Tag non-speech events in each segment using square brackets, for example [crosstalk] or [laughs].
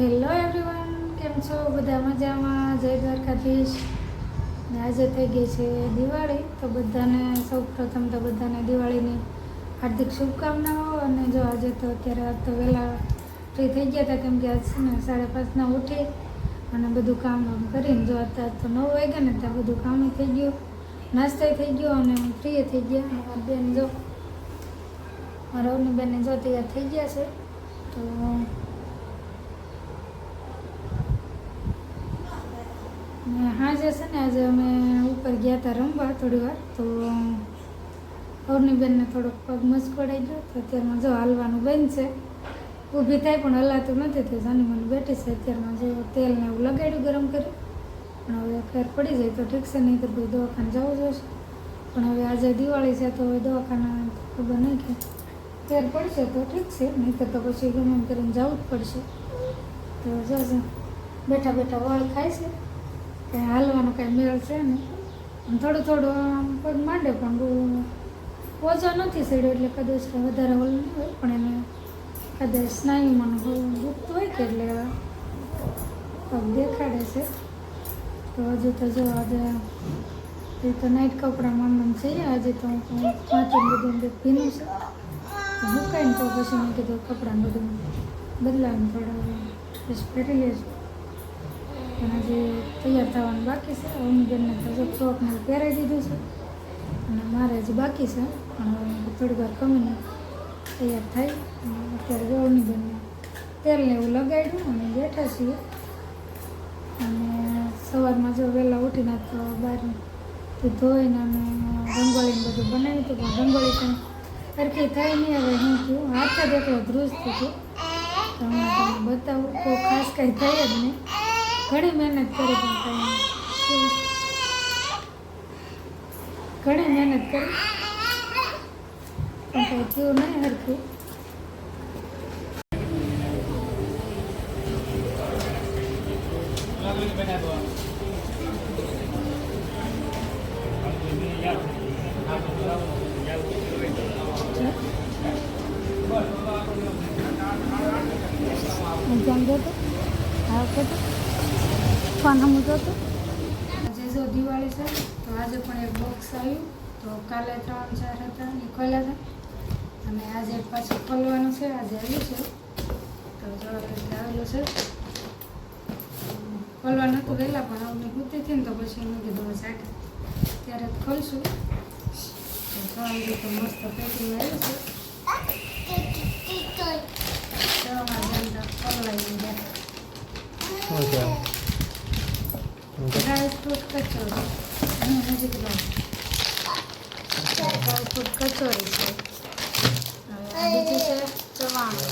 Hello everyone કેમ છો? બધા મજામાં? જય દ્વારકાધીશ. આજે થઈ ગઈ છે દિવાળી, તો બધાને સૌ પ્રથમ તો બધાને દિવાળીની હાર્દિક શુભકામનાઓ. અને જો આજે તો અત્યારે આજ તો વહેલા ફ્રી થઈ ગયા હતા, કેમ કે આજ ને સાડા પાંચના ઉઠી અને બધું કામ કરીને જો અત્યારે તો નવ વાગ્યા ને ત્યાં બધું કામ થઈ ગયું. નાસ્તો થઈ ગયો અને ફ્રી થઈ ગયા. બેન જો, મારા બેનને જો તૈયાર થઈ ગયા છે, તો ને હાજે છે ને, આજે અમે ઉપર ગયા હતા રમવા થોડી વાર, તો અવનીબેનને થોડોક પગ મચકોડાઈ ગયો, તો અત્યારમાં જો હાલવાનું બંધ છે. ઊભી થાય પણ હલાતું નથી, તો જાની મને બેઠી છે અત્યારમાં જો તેલ ને એવું લગાડ્યું ગરમ કરી. પણ હવે ફેર પડી જાય તો ઠીક છે નહીં તો ભાઈ દવાખાને જવું જોઈશે પણ હવે આજે દિવાળી છે, તો હવે દવાખાના ખબર નહીં કે ફેર પડશે તો ઠીક છે નહીં તો પછી ગમે એમ કરીને જવું જ પડશે. તો જો, બેઠા બેઠા વળ ખાય છે. કંઈ હાલવાનો કાંઈ મેળ છે ને થોડું થોડું પગ માંડે પણ બહુ ઓછો નથી સડ્યો એટલે કદાચ વધારે હોલ નહીં હોય, પણ એને કદાચ સ્નાયુમાં દુખતું હોય કે એટલે પગ દેખાડે છે. તો હજુ તો જો આજે એ તો નાઇટ કપડાં મન છે, આજે તો પાંચ બધું ભીનું છે. મુકાઈને તો પછી મેં કીધું કપડાં બધું બદલાવીને થોડા પછી પહેરી લેજો. અને જે તૈયાર થવાનું બાકી છે. અમની બેનને તો જો ફ્રોકને પહેરાવી દીધું છે. અને મારે હજી બાકી છે. પણ થોડી વાર કમીને તૈયાર થાય અને અત્યારે જો બેનને તેલને એવું લગાડ્યું અને બેઠા છીએ. અને સવારમાં જો વહેલા ઉઠીને તો બહાર ધોઈને અમે રંગોળીને બધું બનાવ્યું હતું. પણ રંગોળી પણ સરખી થાય નહીં. હવે હું થયું હાથ જ એટલો ધ્રુજ હતું. તો હમણાં તમને બતાવું. તો ખાસ કંઈ થાય જ નહીં. ઘણી મહેનત કરી પણ ઘણી મહેનત કરી. પણ થયું નહીં હરખું. ફોન હમું જોતો આજે જો દિવાળી છે તો આજે પણ એક બોક્સ આવ્યું. તો કાલે ત્રણ ચાર હતા એ ખોલ્યા હતા. અને આજે પાછું ખોલવાનું છે આજે આવ્યું છે. તો જો રીતે આવેલું છે. ખોલવાનું હતું પહેલાં પણ અમને પૂતી હતી ને તો પછી મેં કીધું સાઠ ત્યારે જ ખોલશું. તો જો તો મસ્ત પેકિંગ આવ્યું છે. જનતા ગયા. કચોરી હું નજીક લાવું ડ્રાય ફ્રૂટ કચોરી છે બીજી છે ચવાણું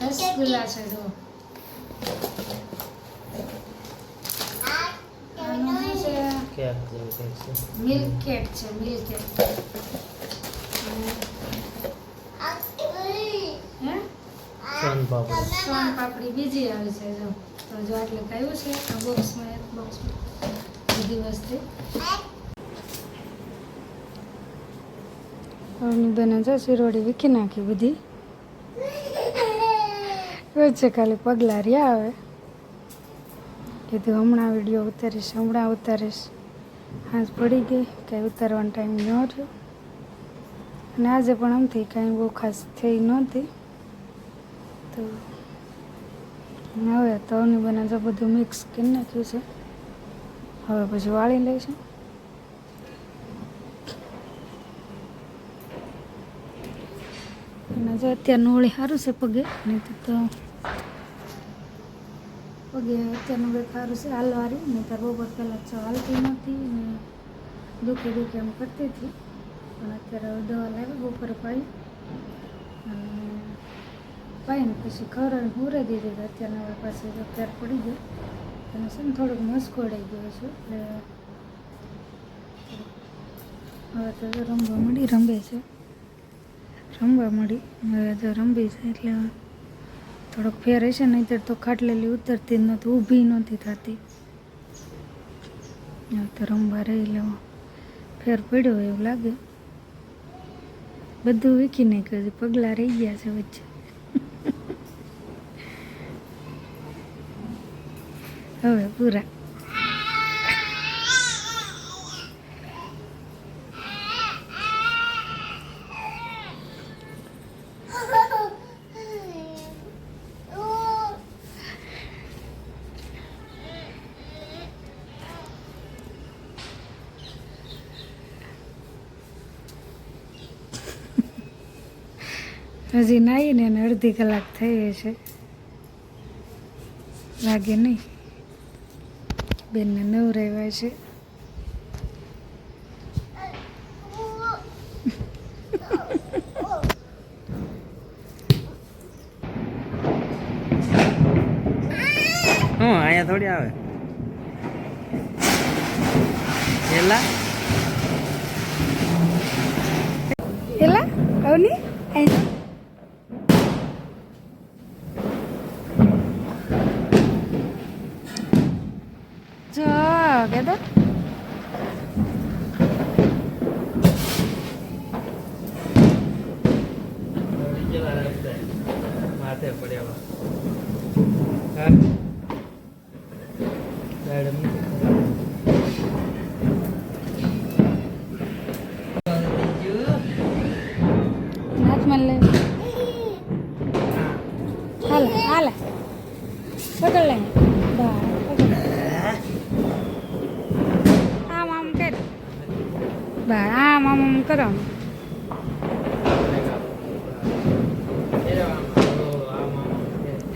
રસગુલ્લા છે જો. મિલ્ક કેક છે મિલ્ક કેક હે સોન પાપડી. સોન પાપડી બીજી આવી છે જો. તો જો આટલે કયું છે આ બોક્સમાં એક બોક્સમાં. બધી વસ્તુ અવની બેને જો શિરોડી વીખી નાખી બધી. વચ્ચે ખાલી પગલાં રહ્યા આવે. કીધું હમણાં વીડિયો ઉતારીશ હમણાં ઉતારીશ. હાથ પડી ગઈ કાંઈ ઉતારવાનો ટાઈમ ન રહ્યો. અને આજે પણ આમથી કાંઈ બહુ ખાસ થઈ નહોતી. તો હવે તવની બને જો બધું મિક્સ કરી નાખ્યું છે. હવે પછી વાળી લઈશું. અને જો અત્યારનું નોળી સારું છે પગે, નહીં તો પગે અત્યારનું કંઈક સારું છે હાલવારી નહીં તો બપોર પહેલાં તો હાલતી નહોતી ને દુઃખે દુઃખે એમ કરતી હતી. પણ અત્યારે દવા લાવી, બપોરે પાડી અને પાઈને પછી ખવડાવીને પૂરે દીધી અત્યારના હવે પાછી અત્યારે પડી ગયો. અને છે ને થોડુંક મસ્કોડાઈ ગયો છે. એટલે હવે તો રમવા મળી, રમે છે. રમવા મળી. હવે તો રમવી છે એટલે થોડોક ફેર હશે, નહીંતર તો ખાટલેલી ઉતરતી નહોતી, ઊભી નહોતી થતી. હવે તો રમવા રહી લેવા ફેર પડ્યો એવું લાગે. બધું વીખી નાખ્યું છે, પગલાં રહી ગયા છે વચ્ચે. હવે પૂરા. હજી નાહીને એને અડધી કલાક થઈ હશે. લાગે નહીં. બેનને નવરાવ્યા છે હું અહીંયા થોડી આવે એલા એલા અવની અહીં જો કેતો માથે પડ્યા હાલે હાલે. પકડ લે આમ આમ કર. આમ આમ કર.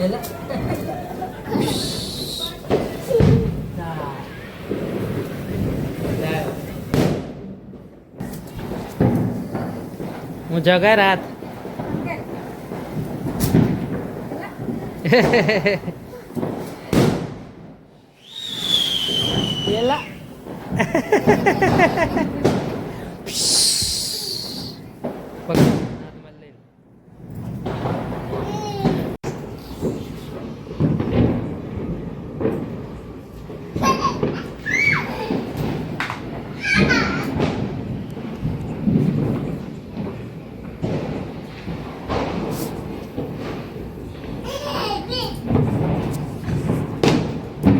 હું જગાય રાત પેલા પકડ હાથમાં લઈ લે.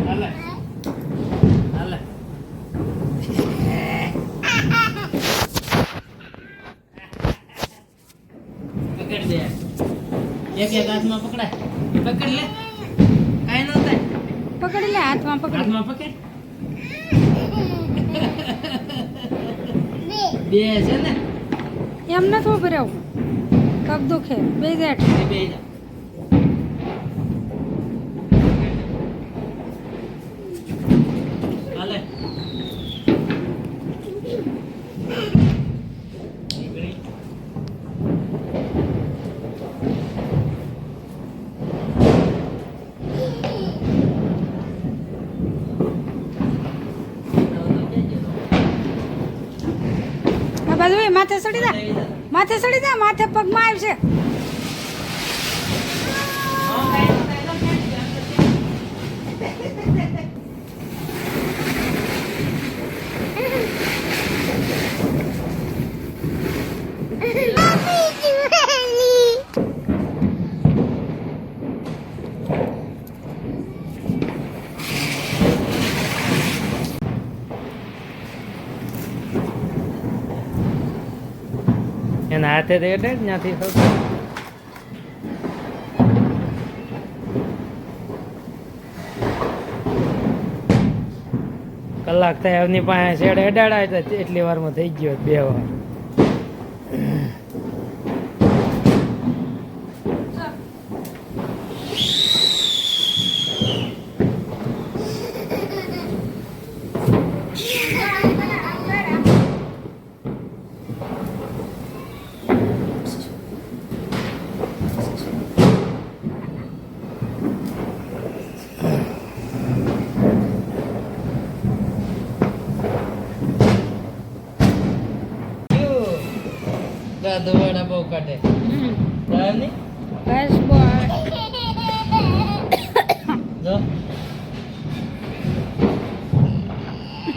હાલે હાલે પકડ દે એક એક હાથમાં પકડાય. પકડ લે. કાઈ ન થાય. પકડી લે હાથમાં પકડી. હાથમાં પકડ. બે. છે ને? એમ નથી ઊભી કબ દુખે. બે જાય બે બે જા હાલે નીકળી. આ બાજુ એ માથે સડી જા. માથે સડી જા માથે પગમાં આવશે એના હાથે તો એટલે જ ત્યાંથી કલાક થાય, એમની પાસે શેડ અડાડાય એટલી વારમાં થઈ ગયો બે વાર. ધોવાડા બહુ કાઢે. બરાબર આવે જો.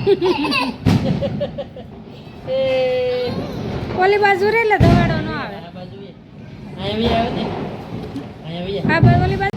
[laughs] ઓલી બાજુ રે એટલે ધવાડો ન આવે. આ બાજુ એ. અહીંયા બી આવે ને? અહીંયા બી આ બાજુ ઓલી